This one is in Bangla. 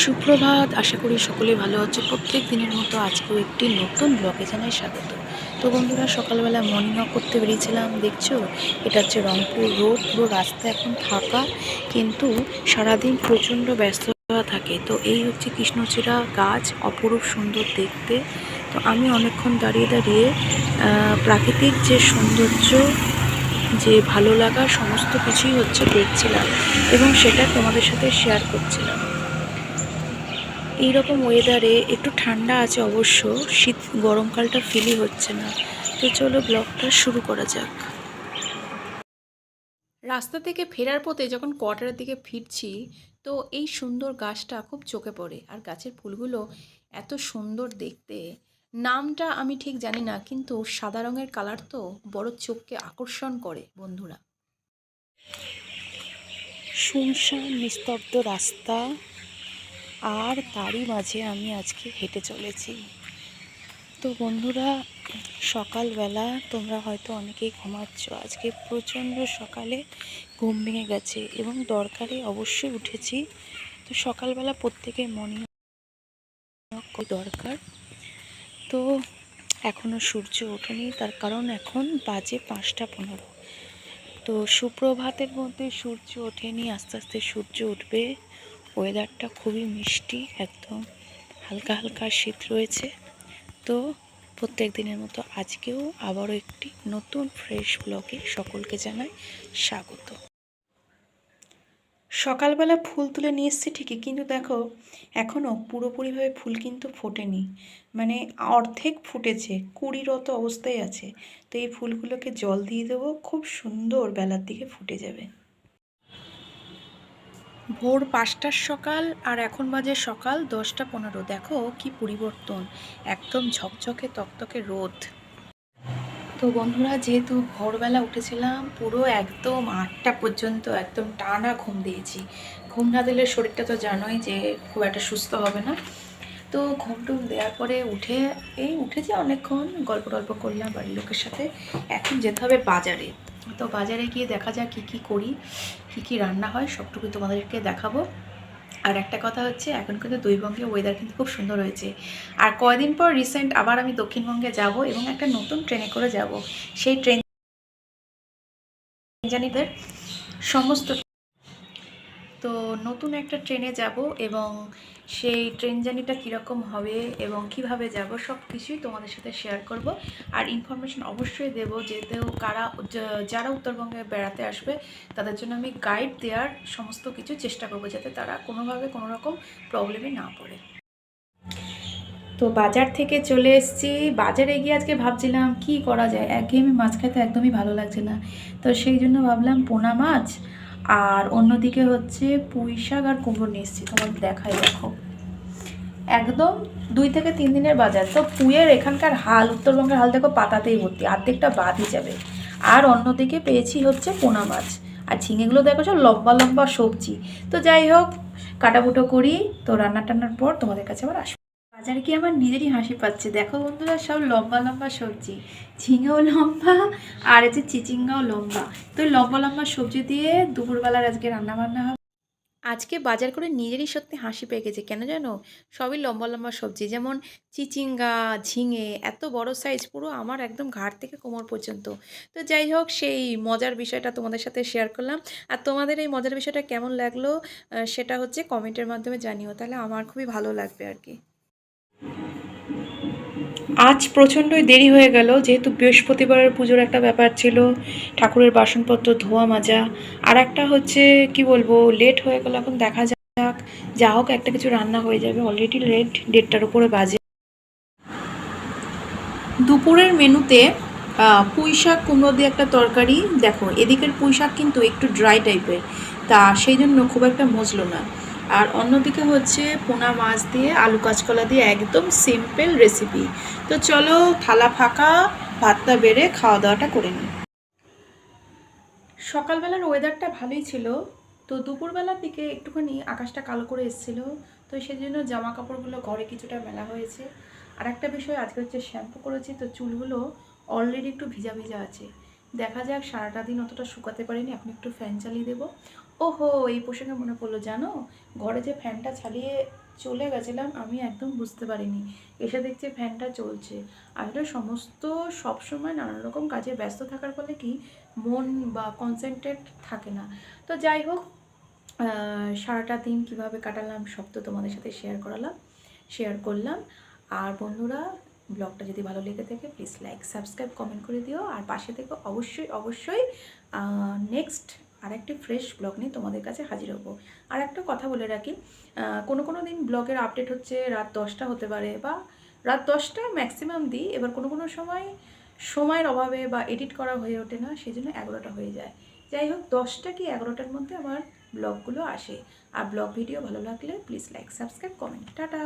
সুপ্রভাত, আশা করি সকলে ভালো আছে। প্রত্যেক দিনের মতো আজকেও একটি নতুন ব্লগে জানাই স্বাগত। তো বন্ধুরা, সকালবেলা মর্নিং ওয়াক করতে বেরিয়েছিলাম, দেখছ? এটা হচ্ছে রংপুর রোড পুরো রাস্তা এখন ফাঁকা, কিন্তু সারাদিন প্রচণ্ড ব্যস্ততা থাকে। তো এই হচ্ছে কৃষ্ণচূড়া গাছ, অপরূপ সুন্দর দেখতে। তো আমি অনেকক্ষণ দাঁড়িয়ে দাঁড়িয়ে প্রাকৃতিক যে সৌন্দর্য, যে ভালো লাগা, সমস্ত কিছুই হচ্ছে দেখছিলাম এবং সেটা তোমাদের সাথে শেয়ার করছিলাম। এইরকম ওয়েদারে একটু ঠান্ডা আছে অবশ্য শীত গরমকালটা ফিলই হচ্ছে না। তো চলো ব্লগটা শুরু করা যাক। রাস্তা থেকে ফেরার পথে যখন কোয়ার্টারের দিকে ফিরছি তো এই সুন্দর গাছটা খুব চোখে পড়ে। আর গাছের ফুলগুলো এত সুন্দর দেখতে। নামটা আমি ঠিক জানি না কিন্তু সাদা রঙের কালার তো বড় চোখকে আকর্ষণ করে বন্ধুরা। শুনশান নিস্তব্ধ রাস্তা। আর তারই মাঝে আমি আজকে হেঁটে চলেছি। তো বন্ধুরা, সকালবেলা তোমরা হয়তো অনেকেই ঘুমাচ্ছ। আজকে প্রচণ্ড সকালে ঘুম ভেঙে গেছে এবং দরকারে অবশ্যই উঠেছি। তো সকালবেলা প্রত্যেকের মর্নিং দরকার। তো এখনও সূর্য ওঠেনি, তার কারণ এখন বাজে পাঁচটা পনেরো। তো সুপ্রভাতের মধ্যে সূর্য ওঠেনি, আস্তে আস্তে সূর্য উঠবে। ওয়েদারটা খুবই মিষ্টি, একদম হালকা হালকা শীত রয়েছে। তো প্রত্যেক দিনের মতো আজকেও আবারও একটি নতুন ফ্রেশ ব্লগে সকলকে জানাই স্বাগত। সকালবেলা ফুল তুলে নিয়ে এসছি ঠিকই, কিন্তু দেখো এখনও পুরোপুরিভাবে ফুল কিন্তু ফোটেনি। মানে অর্ধেক ফুটেছে কুড়িরত অবস্থায় আছে। তো এই ফুলগুলোকে জল দিয়ে দেবো, খুব সুন্দর বেলার দিকে ফুটে যাবে। ভোর পাঁচটার সকাল আর এখন বাজে সকাল দশটা পনেরো। দেখো কি পরিবর্তন, একদম ঝকঝকে তকতকে রোদ। তো বন্ধুরা, যেহেতু ভোরবেলা উঠেছিলাম, পুরো একদম আটটা পর্যন্ত একদম টানা ঘুম দিয়েছি। ঘুম না দিলে শরীরটা তো জানোই যে খুব একটা সুস্থ হবে না। তো ঘুম টুম দেওয়ার পরে উঠে, এই উঠেছি অনেকক্ষণ গল্প টল্প করলাম বাড়ির লোকের সাথে, এখন যেতে হবে বাজারে। তো বাজারে গিয়ে দেখা যাক কী কী করি, কী কী রান্না হয় সবটুকু তোমাদেরকে দেখাবো। আর একটা কথা হচ্ছে, এখন কিন্তু দুইবঙ্গে ওয়েদার কিন্তু খুব সুন্দর হয়েছে। আর কয়দিন পর রিসেন্ট আবার আমি দক্ষিণবঙ্গে যাব এবং একটা নতুন ট্রেনে করে যাব। সেই ট্রেন জানিদের সমস্ত তো নতুন একটা ট্রেনে যাব এবং সেই ট্রেন জার্নিটা কীরকম হবে এবং কীভাবে যাব সব কিছুই তোমাদের সাথে শেয়ার করব। আর ইনফরমেশন অবশ্যই দেবো যেতেও কারা যারা উত্তরবঙ্গে বেড়াতে আসবে, তাদের জন্য আমি গাইড দেওয়ার সমস্ত কিছু চেষ্টা করব যাতে তারা কোনোভাবে কোনো রকম প্রবলেমে না পড়ে। তো বাজার থেকে চলে এসেছি। বাজারে গিয়ে আজকে ভাবছিলাম কি করা যায়? একঘেয়েমি মাছ খেতে একদমই ভালো লাগছে না। তো সেই জন্য ভাবলাম পোনা মাছ আর অন্যদিকে হচ্ছে পুঁই শাক আর কুমড়ো এসেছি তোমার দেখাই দেখো। একদম দুই থেকে তিন দিনের বাজার। তো পুঁয়ের এখানকার হাল, উত্তরবঙ্গের হাল দেখো পাতাতেই ভর্তি, অর্ধেকটা বাদই যাবে। আর অন্যদিকে পেয়েছি হচ্ছে পোনা মাছ। আর ঝিঙেগুলো দেখো সব লম্বা লম্বা সবজি। তো যাই হোক, কাটাকুটো করি, তো রান্না টান্নার পর তোমাদের কাছে আবার আসব। বাজারে কি আমার নিজেরই হাসি পাচ্ছে। দেখো বন্ধুরা, সব লম্বা লম্বা সবজি। ঝিঙেও লম্বা আর এই যে চিচিঙ্গাও লম্বা। তো লম্বা লম্বা সবজি দিয়ে দুপুরবেলার আজকে রান্না বান্না হবে। আজকে বাজার করে নিজেরই সত্যি হাসি পেয়ে গেছে, কেন জানো? সবই লম্বা লম্বা সবজি, যেমন চিচিঙ্গা, ঝিঙে, এত বড় সাইজ পুরো আমার একদম ঘাট থেকে কোমর পর্যন্ত। তো যাই হোক, সেই মজার বিষয়টা তোমাদের সাথে শেয়ার করলাম। আর তোমাদের এই মজার বিষয়টা কেমন লাগল সেটা হচ্ছে কমেন্টের মাধ্যমে জানিও, তাহলে আমার খুবই ভালো লাগবে আর কি। আজ প্রচণ্ডই দেরি হয়ে গেল, যেহেতু বৃহস্পতিবারের পুজোর একটা ব্যাপার ছিল, ঠাকুরের বাসনপত্র, ধোয়া মাজা, আর একটা হচ্ছে, কি বলব লেট হয়ে গেল, এখন দেখা যাক, যা হোক একটা কিছু রান্না হয়ে যাবে অলরেডি লেট দেড়টার উপরে বাজে। দুপুরের মেনুতে পুঁই শাক, কুমড়ো দিয়ে একটা তরকারি, দেখো, এদিকের পুঁই শাক কিন্তু একটু ড্রাই টাইপের তা সেই জন্য খুব একটা মজলো না। আর অন্যদিকে হচ্ছে পোনা মাছ দিয়ে, আলু কাঁচকলা দিয়ে একদম সিম্পল রেসিপি তো চলো থালা ফাঁকা, ভাতটা বেড়ে খাওয়া দাওয়াটা করে নিই। সকালবেলার ওয়েদারটা ভালোই ছিল। তো দুপুরবেলার দিকে একটুখানি আকাশটা কালো করে এসেছিল। তো সেই জন্য জামা কাপড়গুলো ঘরে কিছুটা মেলা হয়েছে। আর একটা বিষয়, আজকে হচ্ছে শ্যাম্পু করেছি, তো চুলগুলো অলরেডি একটু ভিজা ভিজা আছে। দেখা যাক, সারাটা দিন অতটা শুকাতে পারিনি, এখন একটু ফ্যান চালিয়ে দেবো। ওহো, এই প্রসঙ্গে মনে পড়ল জানো? ঘরে যে ফ্যানটা চালিয়ে চলে গেছিলাম, আমি একদম বুঝতে পারিনি। এসে দেখছি ফ্যানটা চলছে। আসলে সমস্ত সবসময় নানান রকম কাজে ব্যস্ত থাকার ফলে কি, মন বা কনসেন্ট্রেট থাকে না। তো যাই হোক সারাটা দিন কীভাবে কাটালাম সব তো তোমাদের সাথে শেয়ার করালাম শেয়ার করলাম। আর বন্ধুরা ব্লগটা যদি ভালো লেগে থাকে প্লিজ লাইক সাবস্ক্রাইব কমেন্ট করে দিও। আর পাশে থেকে অবশ্যই অবশ্যই নেক্সট আর আরেকটি ফ্রেশ ব্লগ নিয়ে তোমাদের কাছে হাজির হব। আর একটা কথা বলে রাখি কোনো কোনো দিন ব্লগের আপডেট হচ্ছে রাত দশটা হতে পারে বা রাত দশটা ম্যাক্সিমাম দিই, এবার কোনো কোনো সময় সময়ের অভাবে বা এডিট করা হয়ে ওঠে না সেই জন্য এগারোটা হয়ে যায়। যাই হোক, দশটা কি এগারোটার মধ্যে আমার ব্লগগুলো আসে। আর ব্লগ ভিডিও ভালো লাগলে please like subscribe comment tata!